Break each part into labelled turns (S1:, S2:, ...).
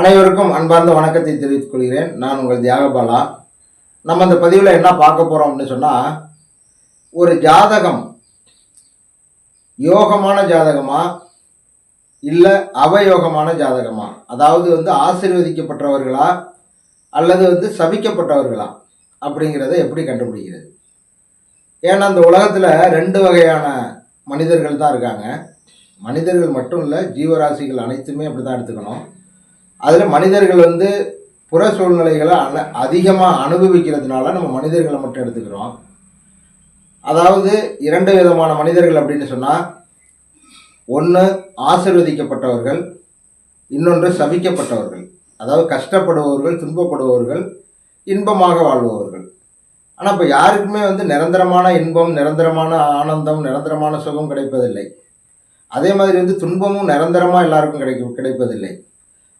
S1: அனைவருக்கும் அன்பார்ந்த வணக்கத்தை தெரிவித்துக் கொள்கிறேன். நான் உங்கள் தியாகபாலா. நம்ம அந்த பதிவில் என்ன பார்க்க போகிறோம் அப்படின்னு சொன்னால் ஒரு ஜாதகம் யோகமான ஜாதகமா இல்லை அவயோகமான ஜாதகமா? அதாவது வந்து ஆசீர்வதிக்கப்பட்டவர்களா அல்லது வந்து சபிக்கப்பட்டவர்களா? அப்படிங்கிறத எப்படி கண்டுபிடிக்கிறது? ஏன்னா அந்த உலகத்தில் ரெண்டு வகையான மனிதர்கள் தான் இருக்காங்க. மனிதர்கள் மட்டும் இல்லை ஜீவராசிகள் அனைத்துமே அப்படி தான் எடுத்துக்கணும். அதில் மனிதர்கள் வந்து புற சூழ்நிலைகளை அன அதிகமாக அனுபவிக்கிறதுனால நம்ம மனிதர்களை மட்டும் எடுத்துக்கிறோம். அதாவது இரண்டு விதமான மனிதர்கள் அப்படின்னு சொன்னால் ஒன்று ஆசிர்வதிக்கப்பட்டவர்கள் இன்னொன்று சபிக்கப்பட்டவர்கள் அதாவது கஷ்டப்படுபவர்கள் துன்பப்படுபவர்கள் இன்பமாக வாழ்பவர்கள். ஆனால் இப்போ யாருக்குமே வந்து நிரந்தரமான இன்பம் நிரந்தரமான ஆனந்தம் நிரந்தரமான சுகம் கிடைப்பதில்லை. அதே மாதிரி வந்து துன்பமும் நிரந்தரமாக எல்லாருக்கும் கிடைக்கும் கிடைப்பதில்லை.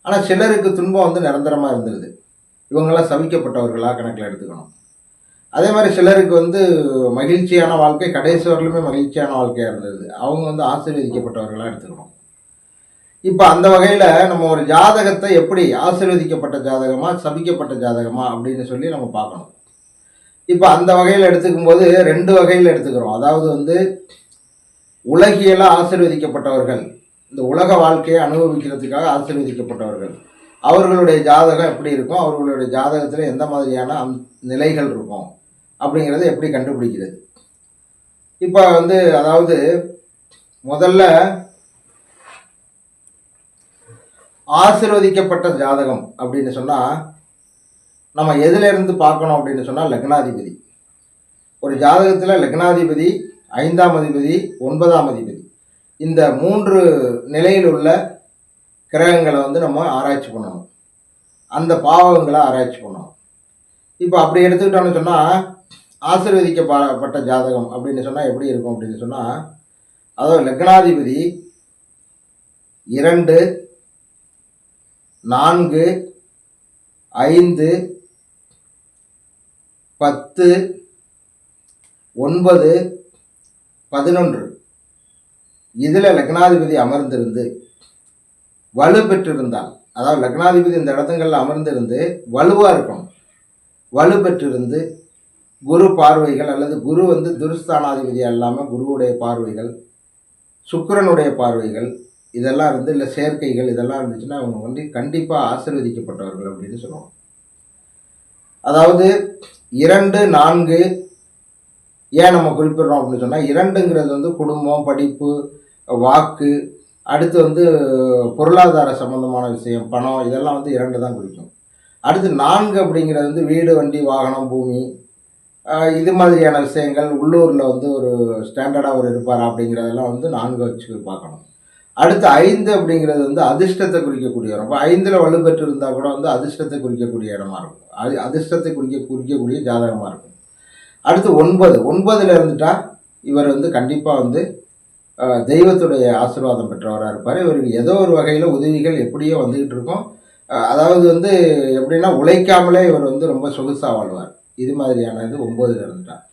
S1: ஆனால் சிலருக்கு துன்பம் வந்து நிரந்தரமாக இருந்துருது. இவங்களாம் சவிக்கப்பட்டவர்களாக கணக்கில் எடுத்துக்கணும். அதே மாதிரி சிலருக்கு வந்து மகிழ்ச்சியான வாழ்க்கை கடைசி வரலுமே மகிழ்ச்சியான வாழ்க்கையாக இருந்தது அவங்க வந்து ஆசீர்வதிக்கப்பட்டவர்களாக எடுத்துக்கணும். இப்போ அந்த வகையில் நம்ம ஒரு ஜாதகத்தை எப்படி ஆசீர்வதிக்கப்பட்ட ஜாதகமாக சபிக்கப்பட்ட ஜாதகமா அப்படின்னு சொல்லி நம்ம பார்க்கணும். இப்போ அந்த வகையில் எடுத்துக்கும் போது ரெண்டு வகையில் எடுத்துக்கிறோம். அதாவது வந்து உலகியலாக ஆசீர்வதிக்கப்பட்டவர்கள் இந்த உலக வாழ்க்கையை அனுபவிக்கிறதுக்காக ஆசீர்வதிக்கப்பட்டவர்கள். அவர்களுடைய ஜாதகம் எப்படி இருக்கும்? அவர்களுடைய ஜாதகத்தில் எந்த மாதிரியான அம் நிலைகள் இருக்கும்? அப்படிங்கிறது எப்படி கண்டுபிடிக்கிறது? இப்போ வந்து அதாவது முதல்ல ஆசிர்வதிக்கப்பட்ட ஜாதகம் அப்படின்னு சொன்னால் நம்ம எதிலிருந்து பார்க்கணும் அப்படின்னு சொன்னால் லக்னாதிபதி. ஒரு ஜாதகத்தில் லக்னாதிபதி ஐந்தாம் அதிபதி ஒன்பதாம் அதிபதி. இந்த மூன்று நிலையில் உள்ள கிரகங்களை வந்து நம்ம ஆராய்ச்சி பண்ணணும். அந்த பாவகங்களை ஆராய்ச்சி பண்ணணும். இப்போ அப்படி எடுத்துக்கிட்டோம்னு சொன்னால் ஆசீர்வதிக்கப்பட்ட ஜாதகம் அப்படின்னு சொன்னால் எப்படி இருக்கும் அப்படின்னு சொன்னால் அதாவது லக்னாதிபதி இரண்டு நான்கு ஐந்து பத்து ஒன்பது பதினொன்று. இதில் லக்னாதிபதி அமர்ந்திருந்து வலு பெற்றிருந்தால் அதாவது லக்னாதிபதி இந்த இடத்துங்களில் அமர்ந்திருந்து வலுவாக இருக்கணும். வலு பெற்றிருந்து குரு பார்வைகள் அல்லது குரு வந்து துருஸ்தானாதிபதி அல்லாமல் குருவுடைய பார்வைகள் சுக்கிரனுடைய பார்வைகள் இதெல்லாம் இருந்து இல்லை சேர்க்கைகள் இதெல்லாம் இருந்துச்சுன்னா அவங்க வந்து கண்டிப்பாக ஆசீர்வதிக்கப்பட்டவர்கள் அப்படின்னு சொல்லுவாங்க அதாவது இரண்டு நான்கு ஏன் நம்ம குறிப்பிடுறோம் அப்படின்னு சொன்னால் இரண்டுங்கிறது வந்து குடும்பம் படிப்பு வாக்கு அடுத்து வந்து பொருளாதார சம்பந்தமான விஷயம் பணம் இதெல்லாம் வந்து இரண்டு தான் குறிக்கும். அடுத்து நான்கு அப்படிங்கிறது வந்து வீடு வண்டி வாகனம் பூமி. இது மாதிரியான விஷயங்கள் உள்ளூரில் வந்து ஒரு ஸ்டாண்டர்டாக ஒரு இருப்பார் அப்படிங்கிறதெல்லாம் வந்து நான்கு வச்சு பார்க்கணும். அடுத்து ஐந்து அப்படிங்கிறது வந்து அதிர்ஷ்டத்தை குறிக்கக்கூடிய இடம். இப்போ ஐந்தில் வலுப்பெற்று இருந்தால் கூட வந்து அதிர்ஷ்டத்தை குறிக்கக்கூடிய இடமா இருக்கும். அது அதிர்ஷ்டத்தை குறிக்க குறிக்கக்கூடிய ஜாதகமாக இருக்கும். அடுத்து ஒன்பது. ஒன்பதில் இருந்துட்டால் இவர் வந்து கண்டிப்பாக வந்து தெய்வத்துடைய ஆசீர்வாதம் பெற்றவராக இருப்பார். இவருக்கு ஏதோ ஒரு வகையில் உதவிகள் எப்படியோ வந்துக்கிட்டு இருக்கும். அதாவது வந்து எப்படின்னா உழைக்காமலே இவர் வந்து ரொம்ப சொகுசாக வாழ்வார். இது மாதிரியான இது ஒம்போதில் இருந்துட்டார்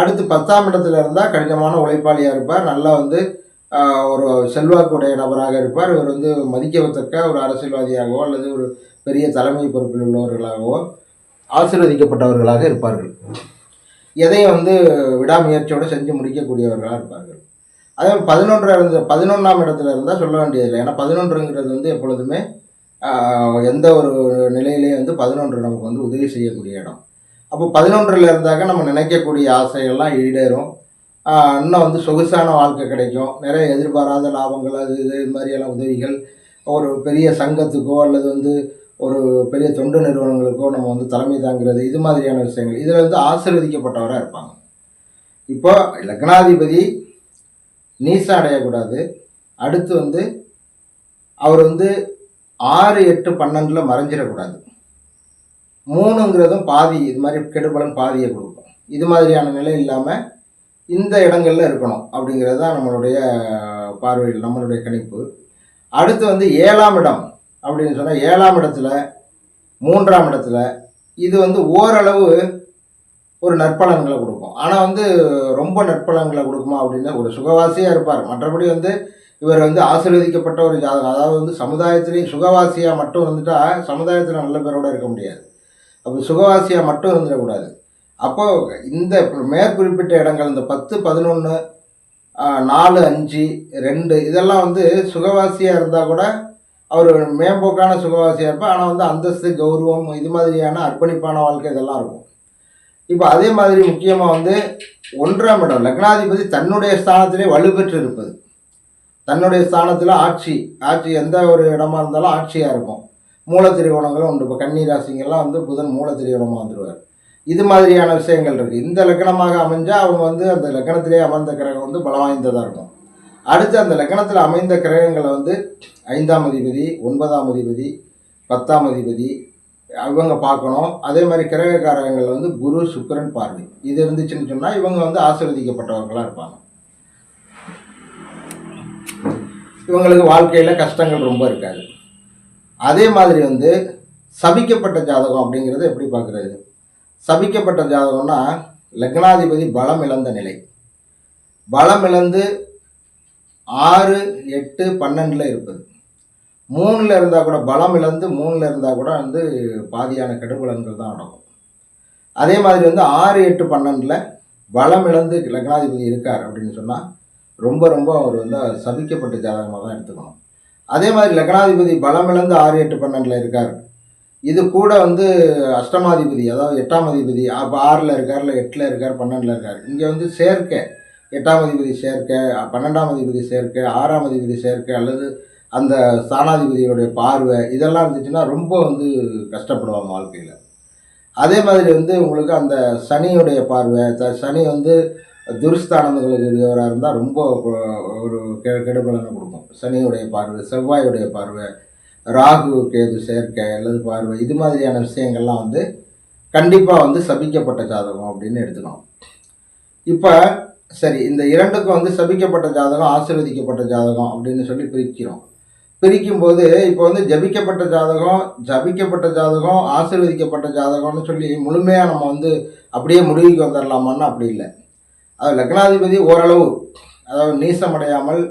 S1: அடுத்து பத்தாம் இடத்துல இருந்தால் கடினமான உழைப்பாளியாக இருப்பார். நல்லா வந்து ஒரு செல்வாக்குடைய நபராக இருப்பார். இவர் வந்து மதிக்கத்தக்க ஒரு அரசியல்வாதியாகவோ அல்லது ஒரு பெரிய தலைமை பொறுப்பில் உள்ளவர்களாகவோ ஆசீர்வதிக்கப்பட்டவர்களாக இருப்பார்கள். எதையும் வந்து விடாமுயற்சியோடு செஞ்சு முடிக்கக்கூடியவர்களாக இருப்பார்கள். அதே மாதிரி பதினொன்று இருந்த பதினொன்றாம் இடத்துல இருந்தால் சொல்ல வேண்டியதில்லை. ஏன்னா பதினொன்றுங்கிறது வந்து எப்பொழுதுமே எந்த ஒரு நிலையிலையும் வந்து பதினொன்று நமக்கு வந்து உதவி செய்யக்கூடிய இடம். அப்போ பதினொன்றில் இருந்தாக்க நம்ம நினைக்கக்கூடிய ஆசைகள்லாம் ஈடேறும். இன்னும் வந்து சொகுசான வாழ்க்கை கிடைக்கும். நிறைய எதிர்பாராத லாபங்கள் அது இது மாதிரியெல்லாம் உதவிகள். ஒரு பெரிய சங்கத்துக்கோ அல்லது வந்து ஒரு பெரிய தொண்டு நிறுவனங்களுக்கோ நம்ம வந்து தலைமை தாங்கிறது இது மாதிரியான விஷயங்கள். இதில் வந்து ஆசீர்வதிக்கப்பட்டவராக இருப்பாங்க. இப்போ லக்னாதிபதி நீசம் அடையக்கூடாது அடுத்து வந்து அவர் வந்து ஆறு எட்டு பன்னெண்டில் மறைஞ்சிடக்கூடாது. மூணுங்கிறதும் பாதி இது மாதிரி கெடுபலன் பாதியை கொடுக்கும். இது மாதிரியான நிலை இல்லாமல் இந்த இடங்களில் இருக்கணும் அப்படிங்கிறது தான் நம்மளுடைய பார்வையில் நம்மளுடைய கணிப்பு. அடுத்து வந்து ஏழாம் இடம் அப்படின்னு சொன்னால் ஏழாம் இடத்துல மூன்றாம் இடத்துல இது வந்து ஓரளவு ஒரு நற்பலன்களை கொடுக்கும். ஆனால் வந்து ரொம்ப நற்பலன்களை கொடுக்குமா அப்படின்னா ஒரு சுகவாசியாக இருப்பார். மற்றபடி வந்து இவர் வந்து ஆசீர்வதிக்கப்பட்ட ஒரு ஜாதகம். அதாவது வந்து சமுதாயத்திலேயும் சுகவாசியாக மட்டும் இருந்துட்டா சமுதாயத்தில் நல்ல பேரோட இருக்க முடியாது. அப்போ சுகவாசியாக மட்டும் இருந்துடக்கூடாது அப்போது இந்த மேற்குறிப்பிட்ட இடங்கள் இந்த பத்து பதினொன்று நாலு அஞ்சு ரெண்டு இதெல்லாம் வந்து சுகவாசியாக இருந்தால் கூட அவர் மேம்போக்கான சுகவாசியாக இருப்பார். ஆனால் வந்து அந்தஸ்து கௌரவம் இது மாதிரியான அர்ப்பணிப்பான வாழ்க்கை இதெல்லாம் இருக்கும். இப்போ அதே மாதிரி முக்கியமாக வந்து ஒன்றாம் இடம் லக்னாதிபதி தன்னுடைய ஸ்தானத்திலே வலுப்பெற்று இருப்பது தன்னுடைய ஸ்தானத்தில் ஆட்சி ஆட்சி எந்த ஒரு இடமா இருந்தாலும் ஆட்சியாக இருக்கும். மூலத்திரிகோணங்களும் உண்டு. இப்போ கன்னி ராசிங்கெல்லாம் வந்து புதன் மூலத்திரிகோணமாக வந்துடுவார் இது மாதிரியான விஷயங்கள் இருக்குது இந்த லக்கணமாக அமைஞ்சால் அவங்க வந்து அந்த லக்கணத்திலே அமர்ந்த கிரகம் வந்து பலம் வாய்ந்ததாக இருக்கும். அடுத்து அந்த லக்கணத்தில் அமைந்த கிரகங்களை வந்து ஐந்தாம் அதிபதி ஒன்பதாம் அதிபதி பத்தாம் அதிபதி இவங்க பார்க்கணும். அதே மாதிரி கிரகக்காரங்கள் வந்து குரு சுக்கிரன் பார்வை. இது இருந்துச்சுன்னு சொன்னால் இவங்க வந்து ஆசிர்வதிக்கப்பட்டவர்களாக இருப்பாங்க. இவங்களுக்கு வாழ்க்கையில் கஷ்டங்கள் ரொம்ப இருக்காது. அதே மாதிரி வந்து சபிக்கப்பட்ட ஜாதகம் அப்படிங்கிறது எப்படி பார்க்குறது? சபிக்கப்பட்ட ஜாதகம்னா லக்னாதிபதி பலம் இழந்த நிலை. பலம் இழந்து ஆறு எட்டு பன்னெண்டில் இருப்பது. மூணில் இருந்தால் கூட பலம் இழந்து மூணில் இருந்தால் கூட வந்து பாதியான கெடுபலன்கள் தான் நடக்கும் அதே மாதிரி வந்து ஆறு எட்டு பன்னெண்டில் பலம் இழந்து லக்னாதிபதி இருக்கார் அப்படின்னு சொன்னால் ரொம்ப ரொம்ப அவர் வந்து சபிக்கப்பட்ட ஜாதகமாக தான் எடுத்துக்கணும். அதே மாதிரி லக்னாதிபதி பலம் இழந்து ஆறு எட்டு பன்னெண்டில் இருக்கார். இது கூட வந்து அஷ்டமாதிபதி அதாவது எட்டாம் அதிபதி அப்போ ஆறில் இருக்கார் இல்லை எட்டில் இருக்கார் பன்னெண்டில் இருக்கார். இங்கே வந்து சேர்க்கை எட்டாம் அதிபதி சேர்க்கை பன்னெண்டாம் அதிபதி சேர்க்கை ஆறாம் அதிபதி சேர்க்கை அல்லது அந்த சாணாதிபதியோடைய பார்வை இதெல்லாம் இருந்துச்சுன்னா ரொம்ப வந்து கஷ்டப்படுவாங்க வாழ்க்கையில். அதே மாதிரி வந்து உங்களுக்கு அந்த சனியுடைய பார்வை த- சனி வந்து துருஸ்தானங்களுக்கு உரியவராக இருந்தால் ரொம்ப ஒரு கெ கெடுபலனை கொடுக்கும். சனியுடைய பார்வை செவ்வாயுடைய பார்வை ராகு கேது சேர்க்கை அல்லது பார்வை இது மாதிரியான விஷயங்கள்லாம் வந்து கண்டிப்பாக வந்து சபிக்கப்பட்ட ஜாதகம் அப்படின்னு எடுத்துக்கணும். இப்போ சரி இந்த இரண்டுக்கும் வந்து சபிக்கப்பட்ட ஜாதகம் ஆசீர்வதிக்கப்பட்ட ஜாதகம் அப்படின்னு சொல்லி பிரிக்கிறோம். பிரிக்கும் போது இப்போ வந்து ஜபிக்கப்பட்ட ஜாதகம் ஜபிக்கப்பட்ட ஜாதகம் ஆசீர்வதிக்கப்பட்ட ஜாதகம்னு சொல்லி முழுமையாக நம்ம வந்து அப்படியே முடிவுக்கு வந்துடலாமான்னு அப்படி இல்லை. அது லக்னாதிபதி ஓரளவு அதாவது நீசமடையாமல்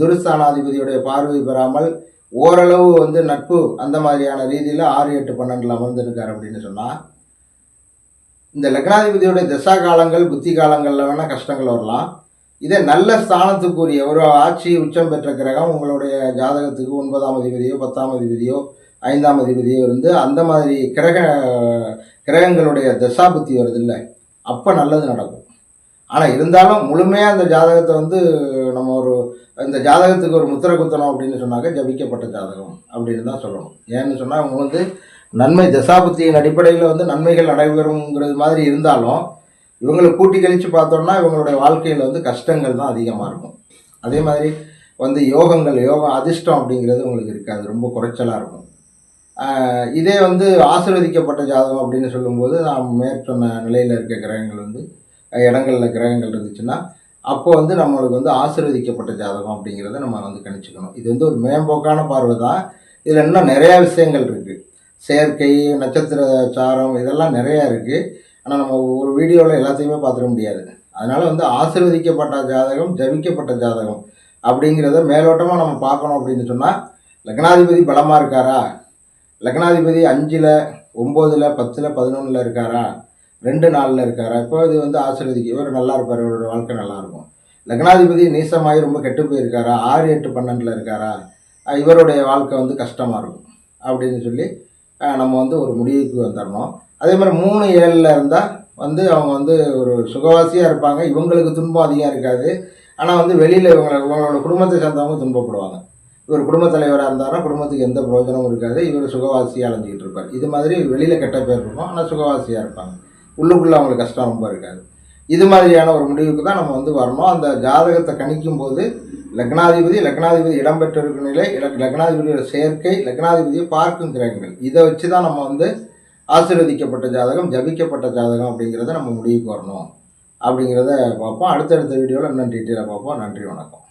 S1: துருஸ்தானாதிபதியுடைய பார்வை பெறாமல் ஓரளவு வந்து நட்பு அந்த மாதிரியான ரீதியில் ஆறு எட்டு பன்னெண்டில் அமர்ந்திருக்கார் அப்படின்னு சொன்னால் இந்த லக்னாதிபதியோட திசா காலங்கள் புத்தி காலங்களில் வேணால் கஷ்டங்கள் வரலாம். இதே நல்ல ஸ்தானத்துக்குரிய ஒரு ஆட்சி உச்சம் பெற்ற கிரகம் உங்களுடைய ஜாதகத்துக்கு ஒன்பதாம் அதிபதியோ பத்தாம் அதிபதியோ ஐந்தாம் அதிபதியோ இருந்து அந்த மாதிரி கிரக கிரகங்களுடைய தசாபுத்தி வருது இல்லை அப்போ நல்லது நடக்கும். ஆனால் இருந்தாலும் முழுமையாக அந்த ஜாதகத்தை வந்து நம்ம ஒரு இந்த ஜாதகத்துக்கு ஒரு முத்திரை குத்தணும் அப்படின்னு சொன்னாக்க ஜபிக்கப்பட்ட ஜாதகம் அப்படின்னு தான் சொல்லணும். ஏன்னு சொன்னால் அவங்க வந்து நன்மை தசாபுத்தியின் அடிப்படையில் வந்து நன்மைகள் நடைபெறுங்கிறது மாதிரி இருந்தாலும் இவங்களை கூட்டி கழித்து பார்த்தோம்னா இவங்களுடைய வாழ்க்கையில் வந்து கஷ்டங்கள் தான் அதிகமாக இருக்கும். அதே மாதிரி வந்து யோகங்கள் யோகம் அதிர்ஷ்டம் அப்படிங்கிறது உங்களுக்கு இருக்காது. ரொம்ப குறைச்சலாக இருக்கும். இதே வந்து ஆசீர்வதிக்கப்பட்ட ஜாதகம் அப்படின்னு சொல்லும்போது நாம் மேற்சொன்ன நிலையில் இருக்க கிரகங்கள் வந்து இடங்களில் கிரகங்கள் இருந்துச்சுன்னா அப்போ வந்து நம்மளுக்கு வந்து ஆசீர்வதிக்கப்பட்ட ஜாதகம் அப்படிங்கிறத நம்ம வந்து கணிச்சுக்கணும். இது வந்து ஒரு மேம்போக்கான பார்வை தான். இதில் இன்னும் நிறையா விஷயங்கள் இருக்குது செயற்கை நட்சத்திர சாரம் இதெல்லாம் நிறையா இருக்குது ஆனால் நம்ம ஒரு வீடியோவில் எல்லாத்தையுமே பார்த்துட முடியாது. அதனால் வந்து ஆசிர்வதிக்கப்பட்ட ஜாதகம் ஜபிக்கப்பட்ட ஜாதகம் அப்படிங்கிறத மேலோட்டமாக நம்ம பார்க்கணும் அப்படின்னு சொன்னால் லக்னாதிபதி பலமாக இருக்காரா? லக்னாதிபதி அஞ்சில் ஒம்போதில் பத்தில் பதினொன்றில் இருக்காரா? ரெண்டு நாளில் இருக்காரா? இப்போ இது வந்து ஆசிர்வதிக்கு இவர் நல்லா இருப்பார் இவரோட வாழ்க்கை நல்லாயிருக்கும் லக்னாதிபதி நீசமாகி ரொம்ப கெட்டு போயிருக்காரா? ஆறு எட்டு பன்னெண்டில் இருக்காரா? இவருடைய வாழ்க்கை வந்து கஷ்டமாக இருக்கும் அப்படின்னு சொல்லி நம்ம வந்து ஒரு முடிவுக்கு வந்துடணும். அதே மாதிரி மூணு ஏழில் இருந்தால் வந்து அவங்க வந்து ஒரு சுகவாசியாக இருப்பாங்க. இவங்களுக்கு துன்பம் அதிகம் இருக்காது. ஆனால் வந்து வெளியில் இவங்களை இவங்களோட குடும்பத்தை சேர்ந்தவங்க துன்பப்படுவாங்க. இவர் குடும்பத் தலைவராக இருந்தாருன்னா குடும்பத்துக்கு எந்த பிரயோஜனமும் இருக்காது. இவர் சுகவாசியாக அலைஞ்சிக்கிட்டு இருப்பார். இது மாதிரி வெளியில் கெட்ட பேர் இருக்கும். ஆனால் சுகவாசியாக இருப்பாங்க. உள்ளுக்குள்ளே அவங்களுக்கு கஷ்டம் ரொம்ப இருக்காது. இது மாதிரியான ஒரு முடிவுக்கு தான் நம்ம வந்து வரணும். அந்த ஜாதகத்தை கணிக்கும் போது லக்னாதிபதி லக்னாதிபதி இடம்பெற்றிருக்கும் நிலை லக்னாதிபதியோட சேர்க்கை லக்னாதிபதியை பார்க்கும் கிரகங்கள். இதை வச்சு தான் நம்ம வந்து ஆசீர்வதிக்கப்பட்ட ஜாதகம் ஜபிக்கப்பட்ட ஜாதகம் அப்படிங்கிறத நம்ம முடிவுக்கு வரணும். அப்படிங்கிறத பார்ப்போம். அடுத்தடுத்த வீடியோவில் இன்னும் டீட்டெயிலாக பார்ப்போம். நன்றி வணக்கம்.